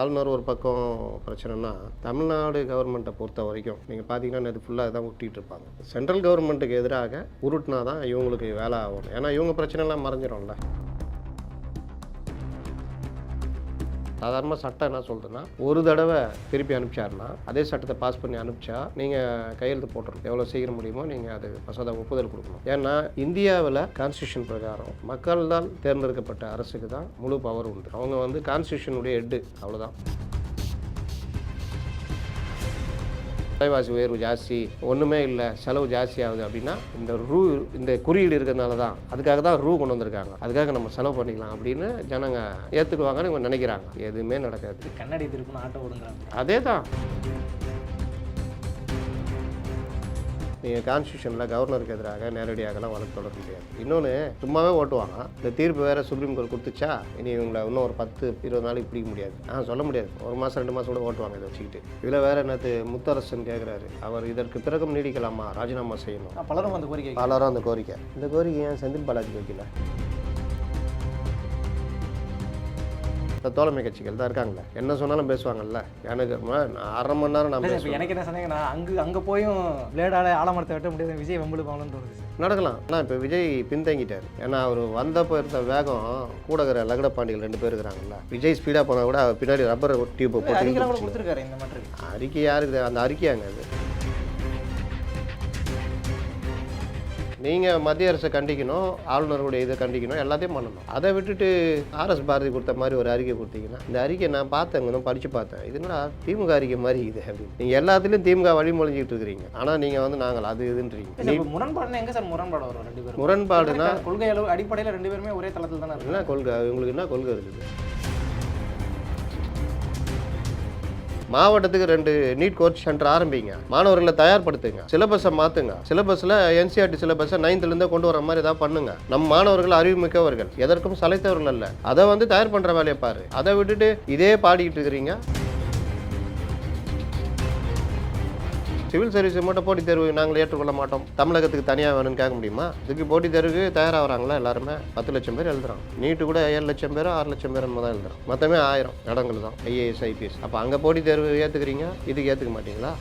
ஆளுநர் ஒரு பக்கம் பிரச்சனைனா தமிழ்நாடு கவர்மெண்ட்டை பொறுத்த வரைக்கும் நீங்கள் பார்த்தீங்கன்னா இது ஃபுல்லாக தான் ஒட்டிகிட்டு இருப்பாங்க. சென்ட்ரல் கவர்மெண்ட்டுக்கு எதிராக உருட்டினா தான் இவங்களுக்கு வேலை ஆகும் ஏன்னா இவங்க பிரச்சனைலாம் மறைஞ்சிரும்ல. சாதாரணமாக சட்டம் என்ன சொல்றதுன்னா ஒரு தடவை திருப்பி அனுப்பிச்சாருன்னா அதே சட்டத்தை பாஸ் பண்ணி அனுப்பிச்சா நீங்கள் கையெழுத்து போட்டுருணும் எவ்வளோ சீக்கிரம் முடியுமோ நீங்கள் அது மசோதா ஒப்புதல் கொடுக்கணும். ஏன்னா இந்தியாவில் கான்ஸ்டியூஷன் பிரகாரம் மக்கள் தான் தேர்ந்தெடுக்கப்பட்ட அரசுக்கு தான் முழு பவர் உண்டு. அவங்க வந்து கான்ஸ்டியூஷனுடைய ஹெட்டு அவ்வளோதான் விலைவாசி உயர்வு ஜாஸ்தி ஒன்றுமே இல்லை செலவு ஜாஸ்தி ஆகுது அப்படின்னா இந்த ரூ இந்த குறியீடு இருக்கிறதுனால தான் அதுக்காக தான் ரூ கொண்டு வந்திருக்காங்க. அதுக்காக நம்ம செலவு பண்ணிக்கலாம் அப்படின்னு ஜனங்க ஏற்றுக்குவாங்கன்னு இவங்க நினைக்கிறாங்க. எதுவுமே நடக்காது. கண்ணாடி திருப்புன்னு ஆட்டோ அதே தான் நீங்கள் கான்ஸ்டியூஷனில் கவர்னருக்கு எதிராக நேரடியாகலாம் வழக்கு தொடர முடியாது இன்னொன்று சும்மாவே ஓட்டுவாங்க. இந்த தீர்ப்பு வேறு சுப்ரீம் கோர்ட் கொடுத்துச்சா இனி இவங்களை இன்னும் ஒரு பத்து இருபது நாளைக்கு பிடிக்க முடியாது. ஆ சொல்ல முடியாது. ஒரு மாதம் ரெண்டு மாதம் கூட ஓட்டுவாங்க இதை வச்சுக்கிட்டு. இதில் வேறு என்னது முத்தரசன் கேட்குறாரு அவர் இதற்கு பிறகும் நீடிக்கலாமா? ராஜினாமா செய்யணும். பலரும் அந்த கோரிக்கை பலரும் அந்த கோரிக்கை. இந்த கோரிக்கை ஏன் செந்தில் பாலாஜி வைக்கல? இந்த தோழமை கட்சிகள் தான் இருக்காங்கல்ல என்ன சொன்னாலும் பேசுவாங்கல்ல? எனக்கு அரை மணி நேரம் நான் பேசுவேன். எனக்கு என்ன சொன்னீங்கன்னா அங்கே அங்கே போயும் பிளேடால ஆலமரத்தை வெட்ட முடியாது. விஜய் வம்பிழுப்பாங்கன்னு தோணுது. நடக்கலாம். ஆனால் இப்போ விஜய் பின்தங்கிட்டார். ஏன்னா அவர் வந்தப்போ இருந்த வேகம் கூட இருக்கிற லகட பாண்டிகள் ரெண்டு பேர் இருக்கிறாங்கல்ல. விஜய் ஸ்பீடாக போனால் கூட அவர் பின்னாடி ரப்பர் டியூப் போட்டு அறிக்கை யாருக்கு அந்த அறிக்கையாங்க அது? நீங்கள் மத்திய அரசை கண்டிக்கணும் ஆளுநருடைய இதை கண்டிக்கணும் எல்லாத்தையும் பண்ணணும். அதை விட்டுட்டு ஆர்எஸ் பாரதி கொடுத்த மாதிரி ஒரு அறிக்கை கொடுத்தீங்கன்னா இந்த அறிக்கை நான் பார்த்தேங்க நான் படித்து பார்த்தேன். இது என்னடா திமுக அறிக்கை மாதிரி இது அப்படின்னு. நீங்கள் எல்லாத்துலேயும் திமுக வழிமொழிஞ்சிட்டு இருக்கிறீங்க. ஆனால் நீங்கள் வந்து நாங்கள் அது இதுன்றீங்க. முரண்பாடுனா எங்க சார் முரண்பாடு வரும் ரெண்டு பேரும்? முரண்பாடுனா கொள்கை அளவு அடிப்படையில் ரெண்டு பேருமே ஒரே தளத்தில் தானே இருக்கு கொள்கை? உங்களுக்கு என்ன கொள்கை இருக்குது? மாவட்டத்துக்கு ரெண்டு நீட் கோச் சென்டர் ஆரம்பிங்க. மாணவர்களை தயார்படுத்துங்க. சிலபஸை மாற்றுங்க சிலபஸில் என்சிஆர்டி சிலபஸை நைன்த்துலேருந்தே கொண்டு வர மாதிரி ஏதாவது பண்ணுங்க. நம்ம மாணவர்கள் அறிவுமிக்கவர்கள். எதற்கும் சலைத்தவர்கள் அல்ல. அதை வந்து தயார் பண்ணுற வேலையை பாரு. அதை விட்டுட்டு இதே பாடிக்கிட்டு இருக்கிறீங்க. சிவில் சர்வீஸ் மட்டும் போட்டித் தேர்வு நாங்கள் ஏற்றுக்கொள்ள மாட்டோம். தமிழகத்துக்கு தனியாக வேணும்னு கேட்க முடியுமா? இதுக்கு போட்டித் தேர்வுக்கு தயாராகிறாங்களா எல்லாருமே? பத்து லட்சம் பேர் எழுதுறாங்க. நீட்டு கூட ஏழு லட்சம் பேர் ஆறு லட்சம் பேர் தான் எழுதுறாங்க. மொத்தமே ஆயிரம் இடங்கள் தான். ஐஏஎஸ் ஐபிஎஸ் அப்போ அங்கே போட்டித் தேர்வு ஏற்றுக்கிறீங்க இதுக்கு ஏற்றுக்க மாட்டீங்களா?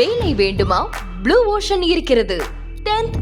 வேலை வேண்டுமா? ப்ளூ ஓஷன் இருக்கிறது.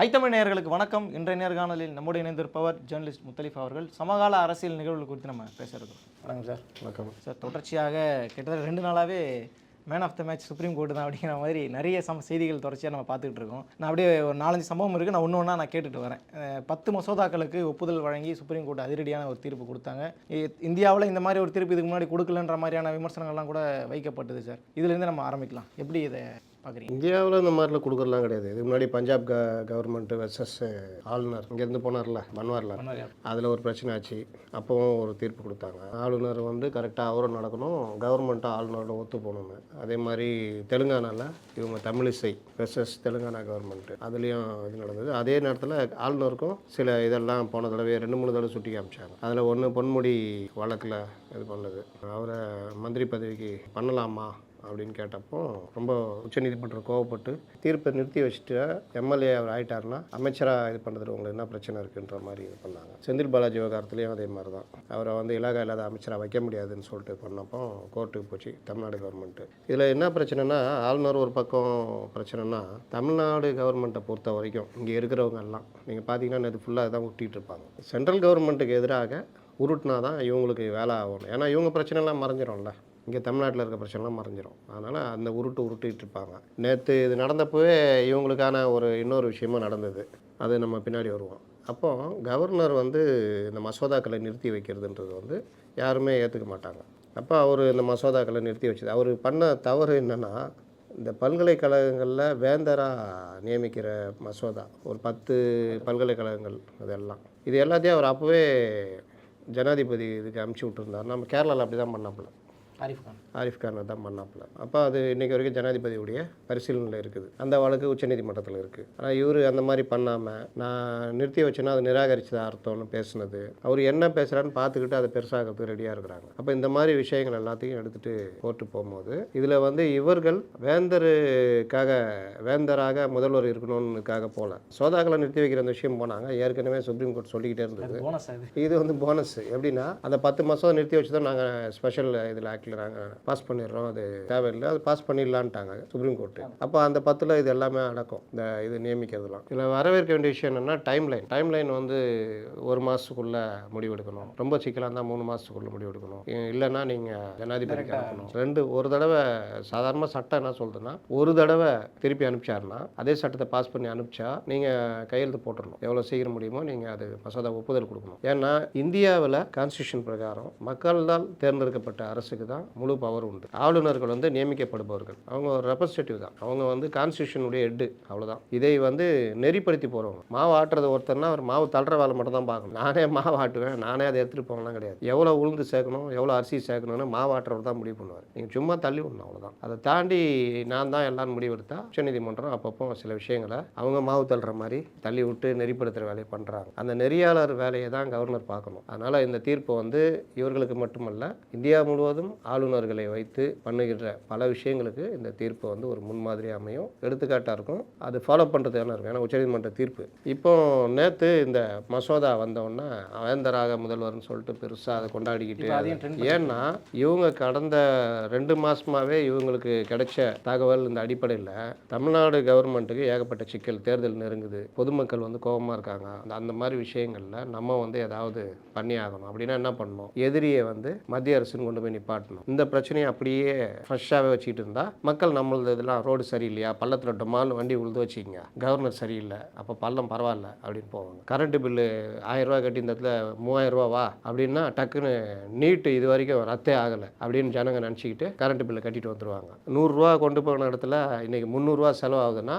ஐத்தமிழ் நேயர்களுக்கு வணக்கம். இன்றைய நேர்காணலில் நம்முடைய இணைந்திருப்பவர் ஜேர்னலிஸ்ட் முத்தலிஃப் அவர்கள். சமகால அரசியல் நிகழ்வுகள் குறித்து நம்ம பேசுறது வணக்கம் சார். வணக்கம். சார் தொடர்ச்சியாக கிட்டத்தட்ட ரெண்டு நாளாகவே man of the match supreme court தான் அப்படிங்கிற மாதிரி நிறைய சம செய்திகள் தொடர்ச்சியாக நம்ம பார்த்துக்கிட்டு இருக்கோம். நான் அப்படியே ஒரு நாலஞ்சு சம்பவம் இருக்குது நான் ஒன்று ஒன்றா நான் கேட்டுட்டு வரேன். பத்து மசோதாக்களுக்கு ஒப்புதல் வழங்கி சுப்ரீம் கோர்ட் அதிரடியான ஒரு தீர்ப்பு கொடுத்தாங்க. இந்தியாவில் இந்த மாதிரி ஒரு தீர்ப்பு இதுக்கு முன்னாடி கொடுக்கலன்ற மாதிரியான விமர்சனங்கள்லாம் கூட வைக்கப்பட்டது சார். இதுலேருந்து நம்ம ஆரம்பிக்கலாம். எப்படி இதை பார்க்குறீங்க இந்தியாவில் இந்த மாதிரிலாம் கொடுக்குறலாம் கிடையாது. இதுக்கு முன்னாடி பஞ்சாப் க கவர்மெண்ட் வெர்சஸ் ஆளுநர். இங்கேருந்து போனார்ல மன்வாரில் அதில் ஒரு பிரச்சனை ஆச்சு. அப்போவும் ஒரு தீர்ப்பு கொடுத்தாங்க. ஆளுநர் வந்து கரெக்டாக அவரும் நடக்கணும். கவர்மெண்ட்டும் ஆளுநரோட ஒத்து போகணும்னு. அதே மாதிரி தெலுங்கானாவில் இவங்க தமிழிசை வெர்சஸ் தெலுங்கானா கவர்மெண்ட் அதுலேயும் இது நடந்தது. அதே நேரத்தில் ஆளுநருக்கும் சில இதெல்லாம் போன தடவை ரெண்டு மூணு தடவை சுட்டி காமிச்சாங்க. அதில் ஒன்று பொன்முடி வழக்கில் இது பண்ணது. அவரை மந்திரி பதவிக்கு பண்ணலாமா? அப்படின்னு கேட்டப்போ ரொம்ப உச்சநீதிமன்றம் கோவப்பட்டு தீர்ப்பை நிறுத்தி வச்சுட்டு எம்எல்ஏ அவர் ஆகிட்டாருன்னா அமைச்சராக இது பண்ணுறது உங்களுக்கு என்ன பிரச்சனை இருக்குன்ற மாதிரி இது பண்ணாங்க. செந்தில் பாலாஜி விவகாரத்துலேயும் அதே மாதிரி தான் அவரை வந்து இலாகா இல்லாத அமைச்சராக வைக்க முடியாதுன்னு சொல்லிட்டு பண்ணப்போ கோர்ட்டுக்கு போச்சு தமிழ்நாடு கவர்மெண்ட்டு இதில் என்ன பிரச்சனைனா ஆளுநர் ஒரு பக்கம் பிரச்சனைனா தமிழ்நாடு கவர்மெண்ட்டை பொறுத்த வரைக்கும் இங்கே இருக்கிறவங்க எல்லாம் நீங்கள் பார்த்தீங்கன்னா இது ஃபுல்லாக தான் உருட்டிட்டு இருப்பாங்க. சென்ட்ரல் கவர்மெண்ட்டுக்கு எதிராக உருட்டினா தான் இவங்களுக்கு வேலை ஆகணும் ஏன்னா இவங்க பிரச்சனைலாம் மறைஞ்சிரும்ல. இங்கே தமிழ்நாட்டில் இருக்க பிரச்சனைலாம் மறைஞ்சிரும். அதனால் அந்த உருட்டு உருட்டிகிட்டு இருப்பாங்க. நேற்று இது நடந்தப்போவே இவங்களுக்கான ஒரு இன்னொரு விஷயமும் நடந்தது. அது நம்ம பின்னாடி வருவோம். அப்போ கவர்னர் வந்து இந்த மசோதாக்களை நிறுத்தி வைக்கிறதுன்றது வந்து யாருமே ஏற்றுக்க மாட்டாங்க. அப்போ அவர் இந்த மசோதாக்களை நிறுத்தி வச்சது. அவர் பண்ண தவறு என்னென்னா இந்த பல்கலைக்கழகங்களில் வேந்தராக நியமிக்கிற மசோதா ஒரு பத்து பல்கலைக்கழகங்கள் அதெல்லாம் இது எல்லாத்தையும் அவர் அப்போவே ஜனாதிபதி இதுக்கு அமுச்சு விட்டுருந்தார். நம்ம கேரளாவில் அப்படி தான் பண்ணாப்புல. ஆரிஃப் கான். தான் பண்ணாப்புல. அப்போ அது இன்றைக்கி வரைக்கும் ஜனாதிபதியுடைய பரிசீலனையில் இருக்குது. அந்த வழக்கு உச்சநீதிமன்றத்தில் இருக்குது ஆனால் இவர் அந்த மாதிரி பண்ணாமல் நான் நிறுத்தி வச்சேன்னா அது நிராகரிச்சதா அர்த்தம்னு பேசுனது. அவர் என்ன பேசுகிறான்னு பார்த்துக்கிட்டு அதை பெருசாகிறதுக்கு ரெடியாக இருக்கிறாங்க. அப்போ இந்த மாதிரி விஷயங்கள் எல்லாத்தையும் எடுத்துகிட்டு கோர்ட்டு போகும்போது இதில் வந்து இவர்கள் வேந்தருக்காக வேந்தராக முதல்வர் இருக்கணும்னுக்காக போகல சோதாக்களை நிறுத்தி வைக்கிற அந்த விஷயம் போனாங்க. ஏற்கனவே சுப்ரீம் கோர்ட் சொல்லிக்கிட்டே இருந்தது. இது வந்து போனஸ் எப்படின்னா அந்த பத்து மாதம் நிறுத்தி வச்சு தான் நாங்கள் ஸ்பெஷல் இதில் ஆக்டில் நாங்கள் பாஸ் பண்ணிடுறோம் அது தேவையில்லை அது பாஸ் பண்ணிடலான்ட்டாங்க சுப்ரீம் கோர்ட்டு அப்போ அந்த பத்தில் இது எல்லாமே அடக்கும் இந்த இது நியமிக்கிறதுலாம். இதில் வரவேற்க வேண்டிய விஷயம் என்னென்னா டைம் லைன் டைம் லைன் வந்து ஒரு மாதத்துக்குள்ளே முடிவெடுக்கணும் ரொம்ப சிக்கலாக இருந்தால் மூணு மாதத்துக்குள்ளே முடிவெடுக்கணும் இல்லைன்னா நீங்கள் ஜனாதிபதிக்கு அனுப்பணும். ரெண்டு ஒரு தடவை சாதாரணமாக சட்டம் என்ன சொல்லுதுன்னா ஒரு தடவை திருப்பி அனுப்பிச்சாருன்னா அதே சட்டத்தை பாஸ் பண்ணி அனுப்பிச்சா நீங்கள் கையெழுத்து போட்டுடணும் எவ்வளோ சீக்கிரம் முடியுமோ நீங்கள் அது மசோதா ஒப்புதல் கொடுக்கணும். ஏன்னா இந்தியாவில் கான்ஸ்டியூஷன் பிரகாரம் மக்களால் தேர்ந்தெடுக்கப்பட்ட அரசுக்கு தான் முழு பவர் உண்டு. ஆளுநர்கள் வந்து நியமிக்கப்படுபவர்கள். அவங்க ஒரு ரெப்ரஸன்டேட்டிவ் தான். அவங்க வந்து கான்ஸ்டியூஷனுடைய ஹெட்டு அவ்வளோதான் இதை வந்து நெறிப்படுத்தி போகிறவங்க மாவு ஆட்டுறது ஒருத்தர்னா அவர் மாவு தள்ளுற வேலை மட்டும் தான் பார்க்கணும். நானே மாவு ஆட்டுவேன். நானே அதை எடுத்துகிட்டு போகலாம் கிடையாது. எவ்வளோ உளுந்து சேர்க்கணும் எவ்வளோ அரிசி சேர்க்கணும்னு மாவு ஆட்டுறவர் தான் முடிவு பண்ணுவார். நீங்கள் சும்மா தள்ளி விடணும் அவ்வளோதான் அதை தாண்டி நான் தான் எல்லாம் முடிவெடுத்தா உச்சநீதிமன்றம் அப்பப்போ சில விஷயங்களை அவங்க மாவு தள்ளுற மாதிரி தள்ளி விட்டு நெறிப்படுத்துகிற வேலையை பண்ணுறாங்க அந்த நெறியாளர் வேலையை தான் கவர்னர் பார்க்கணும். அதனால் இந்த தீர்ப்பு வந்து இவர்களுக்கு மட்டுமல்ல இந்தியா முழுவதும் ஆளுநர்களை வைத்து பண்ணுகின்ற பல விஷயங்களுக்கு இந்த தீர்ப்பு வந்து ஒரு முன்மாதிரி அமையும். எடுத்துக்காட்டாக இருக்கும். அது ஃபாலோ பண்ணுறதுக்கான இருக்கும். ஏன்னா உச்சநீதிமன்ற தீர்ப்பு. இப்போ நேற்று இந்த மசோதா வந்தோடனே வேந்தராக முதல்வர்னு சொல்லிட்டு பெருசாக அதை கொண்டாடிக்கிட்டு ஏன்னா இவங்க கடந்த ரெண்டு மாசமாவே இவங்களுக்கு கிடைச்ச தகவல் இந்த அடிப்படையில் தமிழ்நாடு கவர்மெண்ட்டுக்கு ஏகப்பட்ட சிக்கல் தேர்தல் நெருங்குது. பொதுமக்கள் வந்து கோபமாக இருக்காங்க. அந்த- அந்த மாதிரி விஷயங்களில் நம்ம வந்து ஏதாவது பண்ணி ஆகணும் அப்படின்னா என்ன பண்ணணும்? எதிரியை வந்து மத்திய அரசுன்னு கொண்டு போய் நிப்பாட்டணும். இந்த பிரச்சனையை அப்படியே ஃப்ரெஷ்ஷாகவே வச்சுக்கிட்டு இருந்தால் மக்கள் நம்மளது இதெல்லாம் ரோடு சரியில்லையா? பள்ளத்தில் டொமால் வண்டி உழுது வச்சுக்கிங்க. கவர்னர் சரியில்லை. அப்போ பள்ளம் பரவாயில்ல அப்படின்னு போவாங்க. கரண்ட் பில்லு ஆயிரரூவா கட்டி இந்த இடத்துல மூவாயிரம் ரூபா வா அப்படின்னா டக்குன்னு நீட்டு இது வரைக்கும் ரத்தே ஆகலை அப்படின்னு ஜனங்க நினச்சிக்கிட்டு கரண்ட் பில்லை கட்டிட்டு வந்துருவாங்க. நூறுரூவா கொண்டு போன இடத்துல இன்றைக்கி முந்நூறுரூவா செலவாகுதுன்னா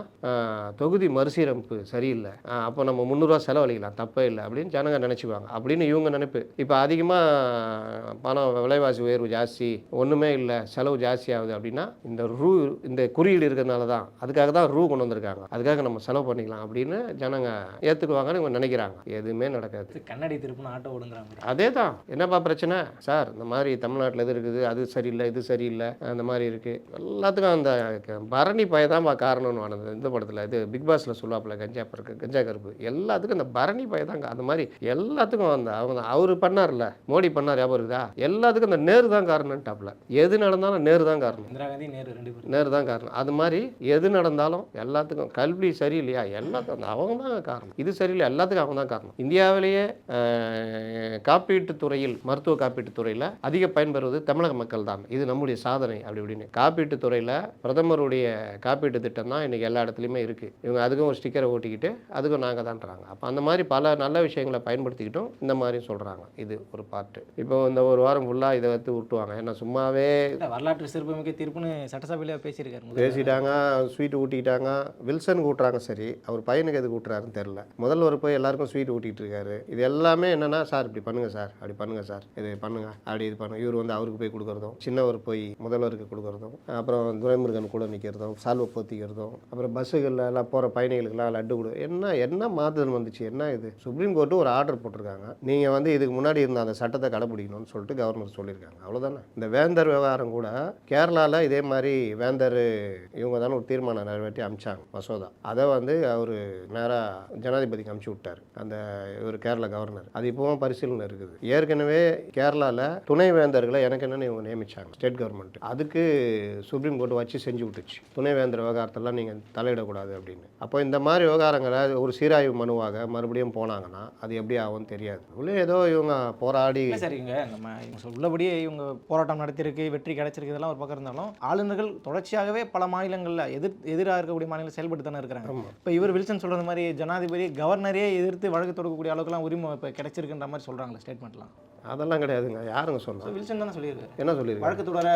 தொகுதி மறுசீரமைப்பு சரியில்லை. அப்போ நம்ம முந்நூறுரூவா செலவழிக்கலாம். தப்பே இல்லை அப்படின்னு ஜனங்க நினச்சிக்குவாங்க. அப்படின்னு இவங்க நினைப்பு. இப்போ அதிகமாக பணம் விலைவாசி உயர்வு ஜாஸ்தி. ஒன்றுமே இல்லை செலவு ஜாஸ்தி ஆகுது அப்படின்னா இந்த ரூ இந்த குறியீடு இருக்கிறதுனால தான் அதுக்காக தான் ரூ கொண்டு வந்திருக்காங்க. அதுக்காக நம்ம செலவு பண்ணிக்கலாம் அப்படின்னு ஜனங்க ஏற்றுக்குவாங்கன்னு இவங்க நினைக்கிறாங்க. எதுவுமே நடக்காது. கண்ணாடி திருப்புன்னு ஆட்டோ ஓடுங்கிறாங்க. அதே தான் என்னப்பா பிரச்சனை? சார் இந்த மாதிரி தமிழ்நாட்டில் எது இருக்குது? அது சரியில்லை இது சரியில்லை அந்த மாதிரி இருக்குது எல்லாத்துக்கும் அந்த பரணி பயதான்பா காரணம்னு ஆனது இந்த படத்தில். இது பிக் பாஸில் சொல்லுவாப்புல கஞ்சா பருக்கு கஞ்சா கருப்பு. எல்லாத்துக்கும் இந்த பரணி பய தான் அந்த மாதிரி எல்லாத்துக்கும் அந்த அவங்க அவர் பண்ணார்ல மோடி பண்ணார் ஞாபகம் இருக்குதா? எல்லாத்துக்கும் இந்த நேரு தான் காரணம்ட்டாப்புல எது நடந்தாலும் நேரு தான் காரணம். இந்திரா காந்தி நேரு ரெண்டு பேரும். நேரு தான் காரணம். அது மாதிரி எது நடந்தாலும் எல்லாத்துக்கும் கல்வி சரியில்லையா? எல்லாத்துக்கும் அவங்க தான் காரணம். இது சரியில்லை எல்லாத்துக்கும் அவங்க தான் காரணம். இந்தியாவிலேயே அஹ், காப்பீட்டுத் துறையில் மருத்துவ காப்பீட்டுத் துறையில் அதிக பயன்பெறுவது தமிழக மக்கள் தான். இது நம்முடைய சாதனை அப்படி இப்படின்னு. காப்பீட்டுத் துறையில் பிரதமருடைய காப்பீட்டு திட்டம் தான் இன்னைக்கு எல்லா இடத்துலையுமே இருக்குது இவங்க அதுக்கும் ஒரு ஸ்டிக்கரை ஓட்டிக்கிட்டு அதுக்கும் நாங்கள் தான்றாங்க அப்போ அந்த மாதிரி பல நல்ல விஷயங்களை பயன்படுத்திக்கிட்டும் இந்த மாதிரி சொல்கிறாங்க இது ஒரு பார்ட்டு இப்போ இந்த ஒரு வாரம் ஃபுல்லாக இதை எடுத்து விட்டுவாங்க ஏன்னா சும்மாவே வரலாற்று சிறப்புமிக்க தீர்ப்புன்னு சட்டசபையில பேசியிருக்காரு. பேசிட்டாங்க ஸ்வீட் ஊட்டிக்கிட்டாங்க வில்சனுக்கு ஊட்டுறாங்க சரி. அவர் பையனுக்கு எதுக்கு ஊட்டுறாருன்னு தெரில முதல்வர் போய் எல்லாருக்கும் ஸ்வீட் ஊட்டிட்டு இருக்காரு. இது எல்லாமே என்னன்னா சார் இப்படி பண்ணுங்க சார். அப்படி பண்ணுங்க சார். இது பண்ணுங்க. அப்படி இது பண்ணுங்க இவர் வந்து அவருக்கு போய் கொடுக்குறதும் சின்னவர் போய் முதல்வருக்கு கொடுக்குறதும் அப்புறம் துரைமுருகன் கூட நிற்கிறதும் சால்வை போத்திக்கிறதும் அப்புறம் பஸ்ஸுகளில் எல்லாம் போகிற பயணிகளுக்கெல்லாம் லட்டு கொடு என்ன என்ன மாற்றுதல் வந்துச்சு? என்ன இது? சுப்ரீம் கோர்ட்டு ஒரு ஆர்டர் போட்டிருக்காங்க. நீங்கள் வந்து இதுக்கு முன்னாடி இருந்த அந்த சட்டத்தை கடைப்பிடிக்கணும்னு சொல்லிட்டு கவர்னர் சொல்லியிருக்காங்க. அவ்வளோதானே இந்த வேந்தர் விவகாரம் கூட கேரளாவில் இதே மாதிரி வேந்தர் இவங்க தானே ஒரு தீர்மானம் நிறைவேற்றி அமிச்சாங்க மசோதா. அதை வந்து அவர் நேராக ஜனாதிபதிக்கு அமுச்சு விட்டார் அந்த இவர் கேரளா கவர்னர். அது இப்போவும் பரிசீலனை இருக்குது. ஏற்கனவே கேரளாவில் துணை வேந்தர்களை எனக்கு என்னென்னு இவங்க நியமிச்சாங்க ஸ்டேட் கவர்மெண்ட். அதுக்கு சுப்ரீம் கோர்ட் வச்சு செஞ்சு விட்டுச்சு. துணை வேந்தர் விவகாரத்தெல்லாம் நீங்கள் தலையிடக்கூடாது அப்படின்னு. அப்போ இந்த மாதிரி விவகாரங்களை ஒரு சீராய்வு மனுவாக மறுபடியும் போனாங்கன்னா அது எப்படி ஆகும்னு தெரியாது. உள்ளே ஏதோ இவங்க போராடி சரிங்க நம்ம உள்ளபடியே இவங்க போராட்டம் நடத்தியிருக்கு வெற்றி கிடைச்சிருக்கு இதெல்லாம் ஒரு பக்கம் இருந்தாலும் ஆளுநர்கள் தொடர்ச்சியாகவே பல மாநிலங்களில் எதிர் எதிராக இருக்கக்கூடிய மாநிலம் செயல்பட்டு தானே இருக்கிறாங்க. இப்போ இவர் வில்சன் சொல்றது மாதிரி ஜனாதிபதி கவர்னரே எதிர்த்து வழக்கு தொடுக்கக்கூடிய அளவுக்குலாம் உரிமை இப்போ கிடைச்சிருக்குன்ற மாதிரி சொல்கிறாங்களே ஸ்டேட்மெண்ட்லாம் அதெல்லாம் கிடையாதுங்க. யாருங்க சொன்னா? வில்சன் தானே சொல்லியிருக்காரு. என்ன சொல்லியிருக்காங்க வழக்கு தொடர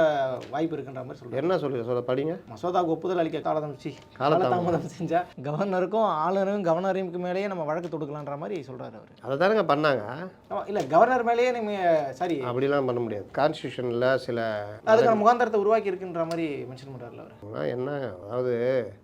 வாய்ப்பு இருக்குன்ற மாதிரி சொல்றாரு. என்ன சொல்லி சொல்ல படிங்க. மசோதாவுக்கு ஒப்புதல் அளிக்க காலதாமம் சி காலதாமதம். காலதாமதம் செஞ்சா கவர்னருக்கும் ஆளுநரும் கவர்னருக்கு மேலேயே நம்ம வழக்கு தொடுக்கலான்ற மாதிரி சொல்றாரு அவர். அதை தானங்க பண்ணாங்க? இல்ல கவர்னர் மேலேயே நீங்க சாரி. அப்படிலாம் பண்ண முடியாது. கான்ஸ்டியூஷனில் சில அதுக்கான முகாந்திரத்தை உருவாக்கி இருக்குன்ற மாதிரி மென்ஷன் பண்றாருல அவர். என்ன அதாவது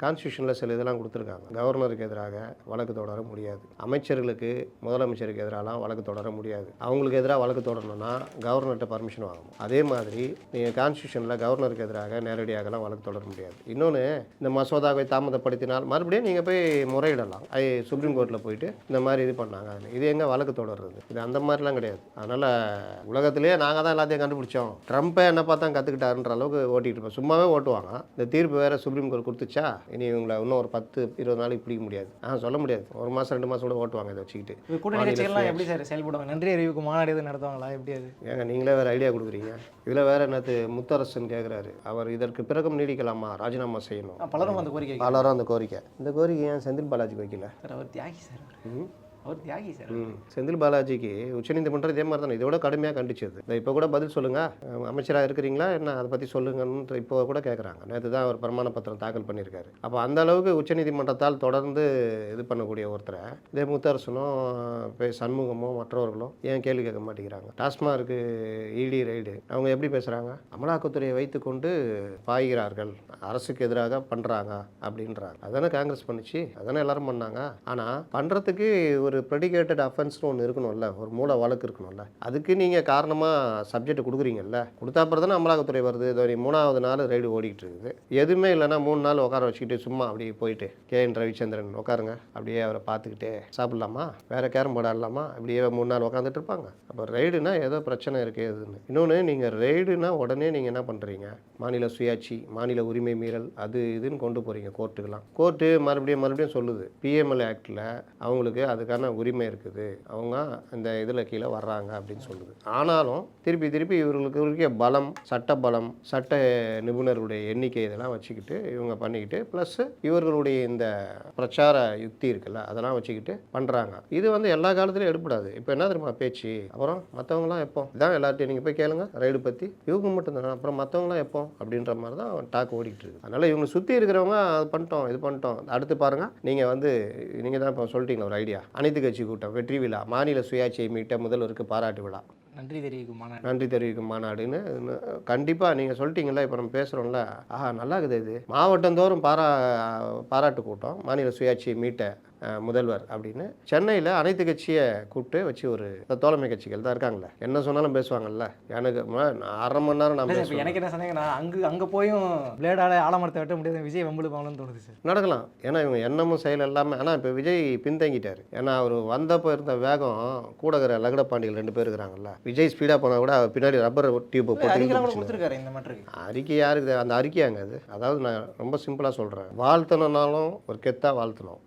கான்ஸ்டியூஷனில் சில இதெல்லாம் கொடுத்துருக்காங்க. கவர்னருக்கு எதிராக வழக்கு தொடர முடியாது. அமைச்சர்களுக்கு முதலமைச்சருக்கு எதிராலாம் வழக்கு தொடர முடியாது. அவங்களுக்கு எதிராக வழக்கு தொடரணும்னா கவர்னர்கிட்ட பர்மிஷன் வாங்கணும். அதே மாதிரி நீங்கள் கான்ஸ்டியூஷனில் கவர்னருக்கு எதிராக நேரடியாகலாம் வழக்கு தொடர முடியாது. இன்னொன்று இந்த மசோதாவை தாமதப்படுத்தினால் மறுபடியும் நீங்கள் போய் முறையிடலாம். ஐ சுப்ரீம் கோர்ட்டில் போயிட்டு இந்த மாதிரி இது பண்ணாங்க. இது எங்கே வழக்கு தொடர்றது? இது அந்த மாதிரிலாம் கிடையாது. அதனால் உலகத்திலேயே நாங்கள் தான் எல்லாத்தையும் கண்டுபிடிச்சோம். ட்ரம்ப்பை என்ன பார்த்தா கற்றுக்கிட்டாருன்ற அளவுக்கு ஓட்டிகிட்டு இருப்போம். சும்மாவே ஓட்டுவாங்க. இந்த தீர்ப்பு வேறு சுப்ரீம் கோர்ட் கொடுத்துச்சா இனி இவங்களை இன்னும் ஒரு பத்து இருபது நாளைக்கு பிடிக்க முடியாது. ஆ சொல்ல முடியாது. ஒரு மாதம் ரெண்டு மாதம் கூட ஓட்டுவாங்க இதை வச்சுக்கிட்டு. எப்படி சார் செயல்படுவாங்க? நன்றி அறிவிப்பு மாநாடு நடத்துவாங்களா? எப்படி அது? ஏங்க நீங்களே வேறு ஐடியா கொடுக்குறீங்க. இதில் வேறு என்னது முத்தரசன் கேட்குறாரு அவர் இதற்கு பிறகும் நீடிக்கலாமா? ராஜினாமா செய்யணும். பலரும் அந்த கோரிக்கை. பலரும் அந்த கோரிக்கை. இந்த கோரிக்கை ஏன் செந்தில் பாலாஜிக்கு வைக்கல? சார் அவர் தியாகி சார். அவர். தியாகி சார் செந்தில் பாலாஜிக்கு உச்சநீதிமன்றம் இதே மாதிரி தானே. இதோட கடுமையாக கண்டிச்சது. இப்போ கூட பதில் சொல்லுங்கள் அமைச்சராக இருக்கிறீங்களா? என்ன? அதை பற்றி சொல்லுங்கன்னு இப்போ கூட கேட்குறாங்க நேற்று தான் அவர் பிரமாண பத்திரம் தாக்கல் பண்ணியிருக்காரு. அப்போ அந்த அளவுக்கு உச்சநீதிமன்றத்தால் தொடர்ந்து இது பண்ணக்கூடிய ஒருத்தரை இதே முத்தரசனும் சண்முகமோ மற்றவர்களும் ஏன் கேள்வி கேட்க மாட்டேங்கிறாங்க? டாஸ்மார்க்கு இடி ரைடு அவங்க எப்படி பேசுகிறாங்க அமலாக்கத்துறையை வைத்துக்கொண்டு பாய்கிறார்கள். அரசுக்கு எதிராக பண்ணுறாங்க அப்படின்றாங்க. அதானே காங்கிரஸ் பண்ணுச்சு? அதானே எல்லாரும் பண்ணாங்க. ஆனால் பண்ணுறதுக்கு ஒரு ப்ரெடிகேட்டட் அஃபென்ஸ்னு ஒன்று இருக்கணும்ல ஒரு மூல வழக்கு இருக்கணும்ல. அதுக்கு நீங்கள் காரணமாக சப்ஜெக்ட் கொடுக்குறீங்கல்ல கொடுத்தா அப்புறம் தானே அமலாக்கத்துறை வருது. இதோ மூணாவது நாள் ரைடு ஓடிக்கிட்டு இருக்குது. எதுவுமே இல்லைன்னா மூணு நாள் உட்கார வச்சுக்கிட்டு சும்மா அப்படியே போயிட்டு கே என் ரவிச்சந்திரன் உட்காருங்க. அப்படியே அவரை பார்த்துக்கிட்டே சாப்பிட்லாமா? வேறு கேரம் போர்டு ஆடலாமா? அப்படியே மூணு நாள் உட்காந்துட்டு இருப்பாங்க. அப்போ ரைடுனா ஏதோ பிரச்சனை இருக்குது எதுன்னு. இன்னொன்று நீங்கள் ரைடுனா உடனே நீங்கள் என்ன பண்ணுறீங்க மாநில சுயாட்சி மாநில உரிமை மீறல் அது இதுன்னு கொண்டு போகிறீங்க கோர்ட்டுக்கெல்லாம் கோர்ட்டு மறுபடியும் மறுபடியும் சொல்லுது. பிஎம்எல் ஆக்டில் அவங்களுக்கு அதுக்காக அதுக்கான உரிமை இருக்குது. அவங்க இந்த இதில் கீழே வர்றாங்க அப்படின்னு சொல்லுது. ஆனாலும் திருப்பி திருப்பி இவர்களுக்கு இருக்க பலம் சட்ட பலம் சட்ட நிபுணர்களுடைய எண்ணிக்கை இதெல்லாம் வச்சுக்கிட்டு இவங்க பண்ணிக்கிட்டு ப்ளஸ் இவர்களுடைய இந்த பிரச்சார யுக்தி இருக்குல்ல அதெல்லாம் வச்சுக்கிட்டு பண்ணுறாங்க இது வந்து எல்லா காலத்துலையும் எடுப்படாது இப்போ என்ன தெரியுமா பேச்சு? அப்புறம் மற்றவங்களாம் எப்போ? இதான் எல்லார்ட்டையும் நீங்கள் போய் கேளுங்க. ரைடு பற்றி இவங்க மட்டும் தானே. அப்புறம் மற்றவங்களாம் எப்போ? அப்படின்ற மாதிரி தான் டாக் ஓடிக்கிட்டு இருக்கு. அதனால் இவங்க சுற்றி இருக்கிறவங்க அது பண்ணிட்டோம் இது பண்ணிட்டோம். அடுத்து பாருங்கள் நீங்கள் வந்து நீங்கள் தான் இப்போ சொல்லிட்டீங்க ஒரு ஐடியா அனைத்து கட்சி கூட்டம் வெற்றி விழா மாநில சுயாட்சியை மீட்ட முதல்வருக்கு பாராட்டு விழா. நன்றி தெரிவிக்கும் மாநாடு. நன்றி தெரிவிக்கும் மாநாடுன்னு கண்டிப்பாக நீங்கள் சொல்லிட்டீங்கல்ல இப்போ நம்ம பேசுகிறோம்ல ஆஹா நல்லா இருக்குது இது. மாவட்டந்தோறும் பாரா பாராட்டு கூட்டம் மாநில சுயாட்சியை மீட்ட முதல்வர் அப்படின்னு. சென்னையில் அனைத்து கட்சியை கூப்பிட்டு வச்சு ஒரு தோழமை கட்சிகள் தான் இருக்காங்களே. என்ன சொன்னாலும் பேசுவாங்கல்ல? எனக்கு அரை மணி நேரம் நான் பேசுவேன். எனக்கு என்ன நான் அங்கே அங்கே போயும் பிளேடால ஆலமரத்தை வெட்ட முடியாது விஜய் வம்பிழுப்பாங்கன்னு தோணுது சார். நடக்கலாம். ஏன்னா இவங்க எண்ணமும் செயல் எல்லாமே ஆனால் இப்போ விஜய் பின்தங்கிட்டார். ஏன்னா அவர் வந்தப்போ இருந்த வேகம் கூட இருக்கிற லகடப்பாண்டிகள் ரெண்டு பேர் இருக்கிறாங்கல்ல. விஜய் ஸ்பீடாக போனால் கூட பின்னாடி ரப்பர் டியூப் கொடுத்துருக்காரு இந்த அறிக்கை யாருக்கு? அந்த அறிக்கையாங்க அது. அதாவது நான் ரொம்ப சிம்பிளாக சொல்கிறேன் வாழ்த்தணும்னாலும் ஒரு கெத்தா வாழ்த்தணும்.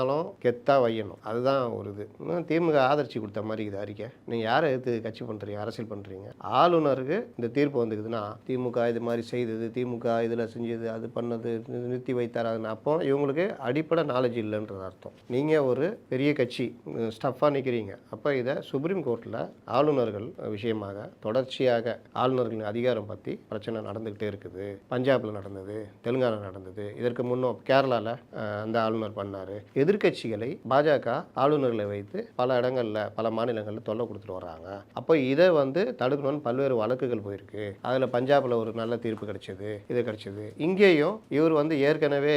வையணும்னாலும் கெத்தாக வையணும். அதுதான் ஒரு இது. திமுக ஆதரிச்சு கொடுத்த மாதிரி இது அறிக்கை. நீங்கள் யாரை எடுத்து கட்சி பண்ணுறீங்க அரசியல் பண்ணுறீங்க ஆளுநருக்கு இந்த தீர்ப்பு வந்துக்குதுன்னா திமுக இது மாதிரி செய்தது திமுக இதில் செஞ்சது அது பண்ணது நிறுத்தி வைத்தார் அதுன்னு அப்போ இவங்களுக்கு அடிப்படை நாலேஜ் இல்லைன்றது அர்த்தம். நீங்கள் ஒரு பெரிய கட்சி ஸ்டஃபாக நிற்கிறீங்க அப்போ இதை சுப்ரீம் கோர்ட்டில் ஆளுநர்கள் விஷயமாக தொடர்ச்சியாக ஆளுநர்களின் அதிகாரம் பற்றி பிரச்சனை நடந்துக்கிட்டே இருக்குது. பஞ்சாபில் நடந்தது தெலுங்கானா நடந்தது. இதற்கு முன்னும் கேரளாவில் அந்த ஆளுநர் பண்ணார். எதிர்கட்சிகளை பாஜக ஆளுநர்களை வைத்து பல இடங்களில் பல மாநிலங்களில் தொல்லை கொடுத்துட்டு வராங்க அப்போ இதை வந்து தடுக்கணும்னு பல்வேறு வழக்குகள் போயிருக்கு. அதில் பஞ்சாபில் ஒரு நல்ல தீர்ப்பு கிடைச்சது இது கிடைச்சது. இங்கேயும் இவர் வந்து ஏற்கனவே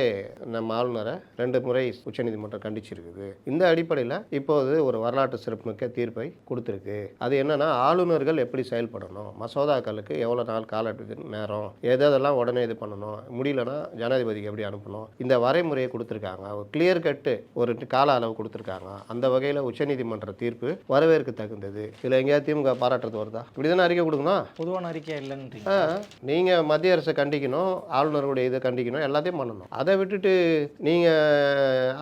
நம்ம ஆளுநரை ரெண்டு முறை உச்சநீதிமன்றம் கண்டிச்சிருக்குது. இந்த அடிப்படையில் இப்போது ஒரு வரலாற்று சிறப்புமிக்க தீர்ப்பை கொடுத்துருக்கு. அது என்னன்னா ஆளுநர்கள் எப்படி செயல்படணும்? மசோதாக்களுக்கு எவ்வளோ நாள் கால நேரம்? எதெல்லாம் உடனே இது பண்ணணும்? முடியலன்னா ஜனாதிபதிக்கு எப்படி அனுப்பணும்? இந்த வரைமுறையை கொடுத்துருக்காங்க. ஒரு கிளியர் கட்டு ஒரு கால அளவு கொடுத்துருக்காங்க. அந்த வகையில் உச்சநீதிமன்ற தீர்ப்பு வரவேற்க தகுந்தது. இதில் எங்கேயாவது திமுக பாராட்டுறது வருதா? இப்படி தானே அறிக்கை கொடுக்கணும்? பொதுவான அறிக்கை இல்லைன்றீங்க. ஆ, நீங்க மத்திய அரசை கண்டிக்கணும் ஆளுநருடைய இதை கண்டிக்கணும் எல்லாத்தையும் பண்ணணும். அதை விட்டுட்டு நீங்க